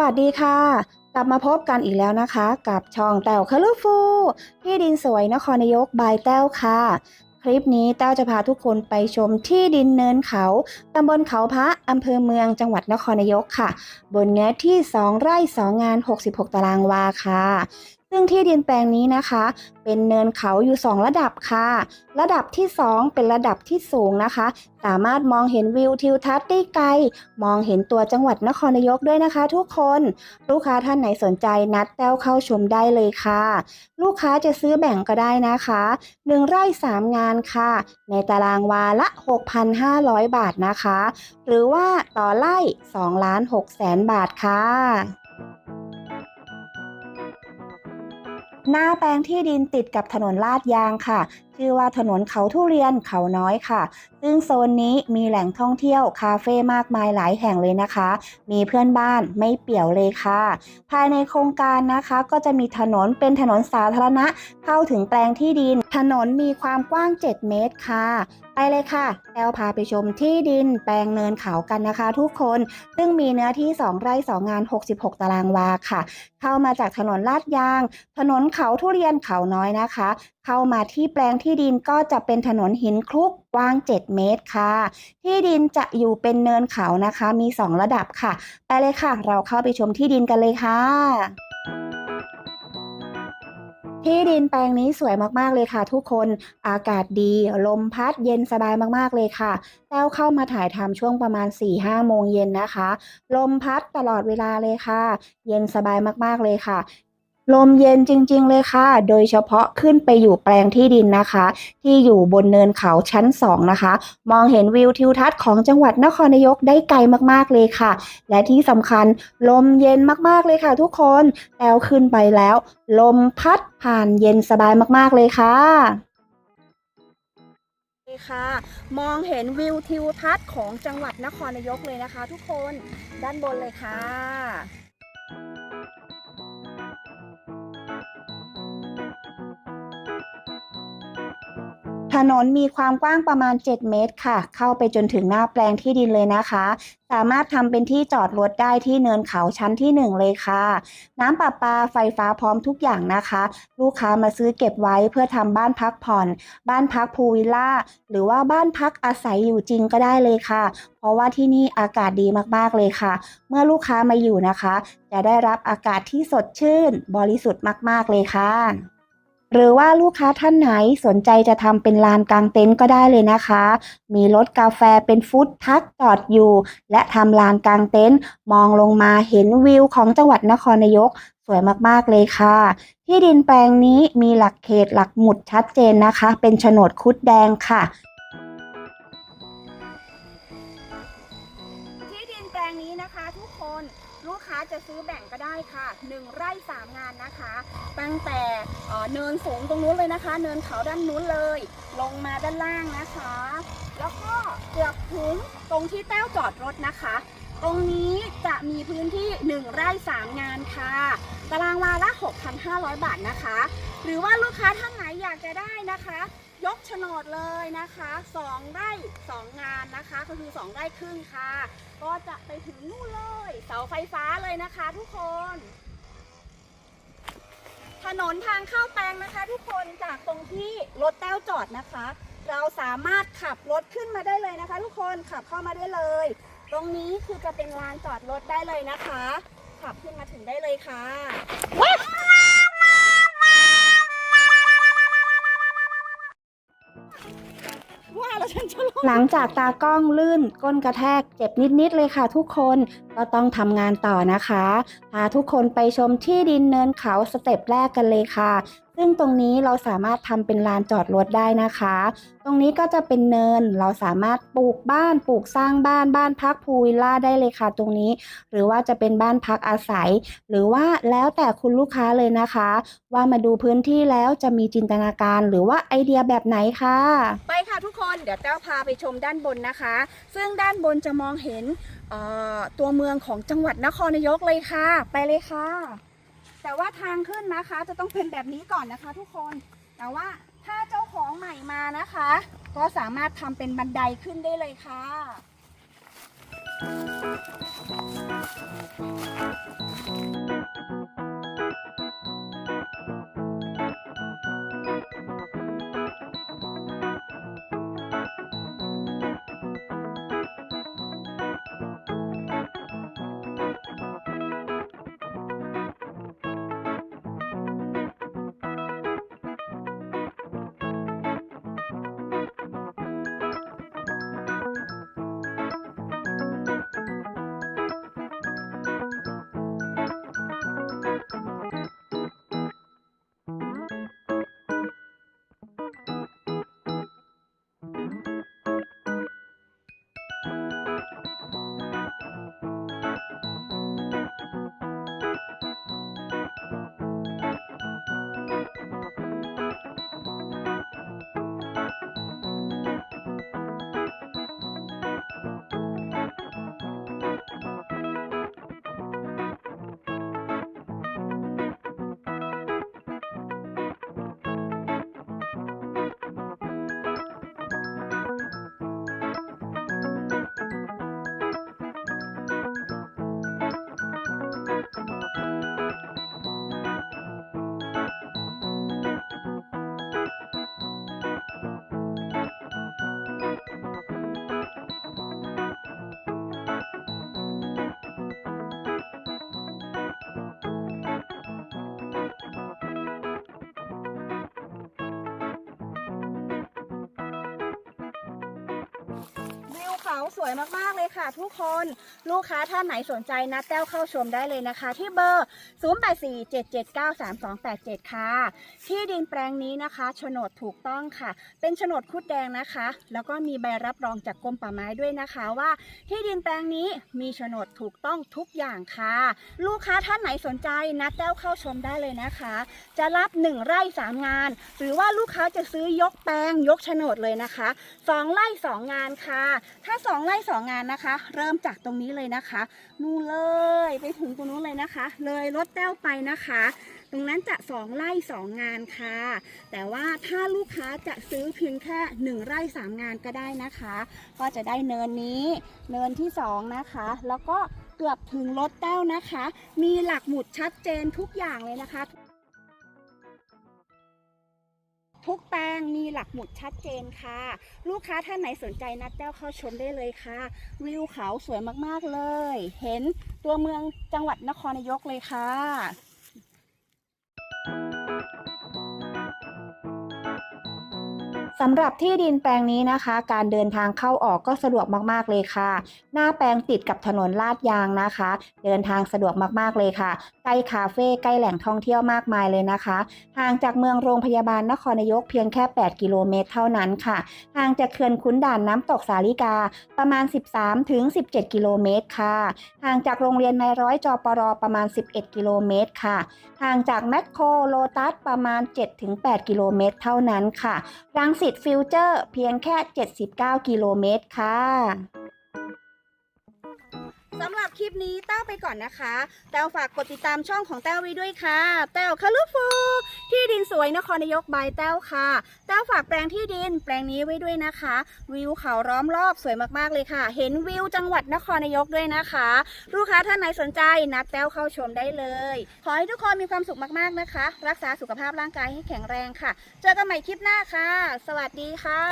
วัสดีค่ะ กลับมาพบกันอีกแล้วนะคะ กับช่องแต้วคาร์ฟูที่ดินสวยนครนายกบายแต้วค่ะ คลิปนี้แต้วจะพาทุกคนไปชมที่ดินเนินเขาตำบลเขาพระอำเภอเมืองจังหวัดนครนายกค่ะ บนเนื้อที่ 2 ไร่ 2 งาน 66 ตารางวาค่ะ ซึ่งที่ดินแปลงนี้นะคะ เป็นเนินเขาอยู่ 2 ระดับค่ะ ระดับที่ 2 เป็นระดับที่สูงนะคะ สามารถมองเห็นวิวทิวทัศน์ได้ไกล มองเห็นตัวจังหวัดนครนายกด้วยนะคะ ทุกคนลูกค้าท่านไหนสนใจนัดแต้วเข้าชมได้เลยค่ะ ลูกค้าจะซื้อแบ่งก็ได้นะคะ1ไร่3 งานค่ะ ในตารางวาละ 6,500 บาทนะคะ หรือว่าต่อไร่2ล้าน6แสนบาทค่ะ หน้าแปลงที่ดินติดกับถนนลาดยางค่ะ ชื่อว่าถนนเขาทุเรียนเขาน้อยค่ะ ซึ่งโซนนี้มีแหล่งท่องเที่ยวคาเฟ่มากมายหลายแห่งเลยนะคะ มีเพื่อนบ้านไม่เปี่ยวเลยค่ะ ภายในโครงการนะคะก็จะมีถนนเป็นถนนสาธารณะเข้าถึงแปลงที่ดิน ถนนมีความกว้าง 7 เมตรค่ะ ไปเลยค่ะแอลพาไปชมที่ดิน แปลงเนินเขากันนะคะทุกคน ซึ่งมีเนื้อที่ 2 ไร่ 2 งาน 66 ตารางวาค่ะ เข้ามาจากถนนลาดยาง ถนนเขาทุเรียนเขาน้อยนะคะ เข้ามาที่แปลงที่ที่ดินก็จะเป็นถนนหินคลุกกว้าง 7 เมตรค่ะ ที่ดินจะอยู่เป็นเนินเขานะคะ มี 2 ระดับค่ะ ไปเลยค่ะ เราเข้าไปชมที่ดินกันเลยค่ะที่ดินแปลงนี้สวยมาก ๆ เลยค่ะ ทุกคน อากาศดี ลมพัดเย็นสบายมาก ๆ เลยค่ะแต้วเข้ามาถ่ายทำช่วงประมาณ 4-5 โมงเย็นนะคะ ลมพัดตลอดเวลาเลยค่ะ เย็นสบายมาก ๆ เลยค่ะ ลมเย็นจริง ๆ เลยค่ะ โดยเฉพาะขึ้นไปอยู่แปลงที่ดินนะคะ ที่อยู่บนเนินเขาชั้น 2 นะคะ มองเห็นวิวทิวทัศน์ของจังหวัดนครนายกได้ไกลมากๆเลยค่ะ และที่สำคัญลมเย็นมากๆเลยค่ะทุกคนแต้วขึ้นไปแล้ว ลมพัดผ่านเย็นสบายมากๆเลยค่ะค่ะมองเห็นวิวทิวทัศน์ของจังหวัดนครนายกเลยนะคะ ทุกคนด้านบนเลยค่ะ ถนนมีความกว้างประมาณ 7 เมตรค่ะ เข้าไปจนถึงหน้าแปลงที่ดินเลยนะคะ สามารถทำเป็นที่จอดรถได้ที่เนินเขาชั้นที่ 1 เลยค่ะ น้ำประปาไฟฟ้าพร้อมทุกอย่างนะคะ ลูกค้ามาซื้อเก็บไว้เพื่อทำบ้านพักผ่อน บ้านพักพูวิลล่า หรือว่าบ้านพักอาศัยอยู่จริงก็ได้เลยค่ะ เพราะว่าที่นี่อากาศดีมากๆเลยค่ะ เมื่อลูกค้ามาอยู่นะคะ จะได้รับอากาศที่สดชื่น บริสุทธิ์มาก ๆเลยค่ะ หรือว่าลูกค้าท่านไหนสนใจจะทำเป็นลานกลางเต็นท์ก็ได้เลยนะคะ มีรถกาแฟเป็นฟู้ดทักจอดอยู่ และทำลานกลางเต็นท์มองลงมาเห็นวิวของจังหวัดนครนายกสวยมากๆเลยค่ะ ที่ดินแปลงนี้มีหลักเขตหลักหมุดชัดเจนนะคะ เป็นโฉนดคุดแดงค่ะ จะซื้อแบ่งก็ได้ค่ะ 1 ไร่ 3 งานนะคะ ตั้งแต่เนินสูงตรงนู้นเลยนะคะ เนินเขาด้านนู้นเลย ลงมาด้านล่างนะคะ แล้วก็เกือบถึงตรงที่แต้วจอดรถนะคะ ตรงนี้จะมีพื้นที่ 1 ไร่ 3 งานค่ะ ตารางวาละ 6,500 บาทนะคะ หรือว่าลูกค้าท่านไหนอยากจะได้นะคะ ยกโฉนดเลยนะคะ2ไร่2 งานนะคะ ก็คือ 2 ไร่ครึ่งค่ะ ก็จะไปถึงนู่นเลย เสาไฟฟ้าเลยนะคะทุกคน ถนนทางเข้าแปลงนะคะ ทุกคนจากตรงที่รถแต้วจอดนะคะ เราสามารถขับรถขึ้นมาได้เลยนะคะ ทุกคนขับเข้ามาได้เลย ตรงนี้คือจะเป็นลานจอดรถได้เลยนะคะ ขับขึ้นมาถึงได้เลยค่ะ หลังจากตากล้องลื่นก้นกระแทกเจ็บนิด ๆ เลยค่ะทุกคนก็ต้องทำงานต่อนะคะพาทุกคนไปชมที่ดินเนินเขาสเต็ปแรกกันเลยค่ะ ซึ่งตรงนี้เราสามารถทำเป็นลานจอดรถได้นะคะ ตรงนี้ก็จะเป็นเนินเราสามารถปลูกบ้านปลูกสร้างบ้านบ้านพักพูลวิลล่าได้เลยค่ะ ตรงนี้ หรือว่าจะเป็นบ้านพักอาศัย หรือว่าแล้วแต่คุณลูกค้าเลยนะคะ ว่ามาดูพื้นที่แล้วจะมีจินตนาการหรือว่าไอเดียแบบไหนค่ะไป ค่ะทุกคนเดี๋ยวแต้วพาไปชมด้านบนนะคะ ซึ่งด้านบนจะมองเห็นตัวเมืองของจังหวัดนครนายกเลยค่ะ ไปเลยค่ะ แต่ว่าทางขึ้นนะคะจะต้องเป็นแบบนี้ก่อนนะคะ ทุกคนแต่ว่าถ้าเจ้าของใหม่มานะคะ ก็สามารถทำเป็นบันไดขึ้นได้เลยค่ะวิวาสวยมากๆเลยค่ะ ทุกคนลูกค้าท่านไหนสนใจนะแต้วเข้าชมได้เลยนะคะ ที่เบอร์ 0847793287 ค่ะ ที่ดินแปลงนี้นะคะโฉนดถูกต้องค่ะ เป็นโฉนดคุดแดงนะคะ แล้วก็มีใบรับรองจากกรมป่าไม้ด้วยนะคะว่า ที่ดินแปลงนี้มีโฉนดถูกต้องทุกอย่างค่ะ ลูกค้าท่านไหนสนใจนะแต้วเข้าชมได้เลยนะคะ จะรับ 1 ไร่ 3 งาน หรือว่าลูกค้าจะซื้อยกแปลงยกโฉนดเลยนะคะ 2 ไร่ 2 งานค่ะ ถ้า2ไร่2งานนะคะ เริ่มจากตรงนี้เลยนะคะ นู่นเลยไปถึงตรงนู้นเลยนะคะ เลยรถแต้วไปนะคะ ตรงนั้นจะ 2 ไร่ 2 งานค่ะ แต่ว่าถ้าลูกค้าจะซื้อเพียงแค่ 1 ไร่ 3 งานก็ได้นะคะ ก็จะได้เนินนี้ เนินที่ 2 นะคะ แล้วก็เกือบถึงรถแต้วนะคะ มีหลักหมุดชัดเจนทุกอย่างเลยนะคะ ทุกแปลงมีหลักหมุดชัดเจนค่ะ ลูกค้าท่านไหนสนใจนัดแต้วเข้าชมได้เลยค่ะ วิวเขาสวยมากๆเลย เห็นตัวเมืองจังหวัดนครนายกเลยค่ะ สำหรับที่ดินแปลงนี้นะคะ การเดินทางเข้าออกก็สะดวกมากๆเลยค่ะ หน้าแปลงติดกับถนนลาดยางนะคะ เดินทางสะดวกมากๆเลยค่ะ ใกล้คาเฟ่ใกล้แหล่งท่องเที่ยวมากมายเลยนะคะ ห่างจากเมืองโรงพยาบาลนครนายกเพียงแค่ 8 กิโลเมตรเท่านั้นค่ะ ห่างจากเขื่อนขุนด่านน้ำตกสาลิกาประมาณ 13ถึง17 กิโลเมตรค่ะ ห่างจากโรงเรียนในร้อยจอปรประมาณ 11 กิโลเมตรค่ะ ห่างจากแมคโครโลตัสประมาณ 7-8 กิโลเมตรเท่านั้นค่ะรังสิตฟิวเจอร์เพียงแค่ 79 กิโลเมตรค่ะ สำหรับคลิปนี้แต้วไปก่อนนะคะ แต้วฝากกดติดตามช่องของแต้วไว้ด้วยค่ะ แต้วคารุฟูที่ดินสวยนครนายกบายแต้วค่ะ แต้วฝากแปลงที่ดินแปลงนี้ไว้ด้วยนะคะ วิวเขาล้อมรอบสวยมากๆเลยค่ะ เห็นวิวจังหวัดนครนายกด้วยนะคะ ลูกค้าท่านไหนสนใจนัดแต้วเข้าชมได้เลย ขอให้ทุกคนมีความสุขมากๆนะคะ รักษาสุขภาพร่างกายให้แข็งแรงค่ะ เจอกันใหม่คลิปหน้าค่ะ สวัสดีค่ะ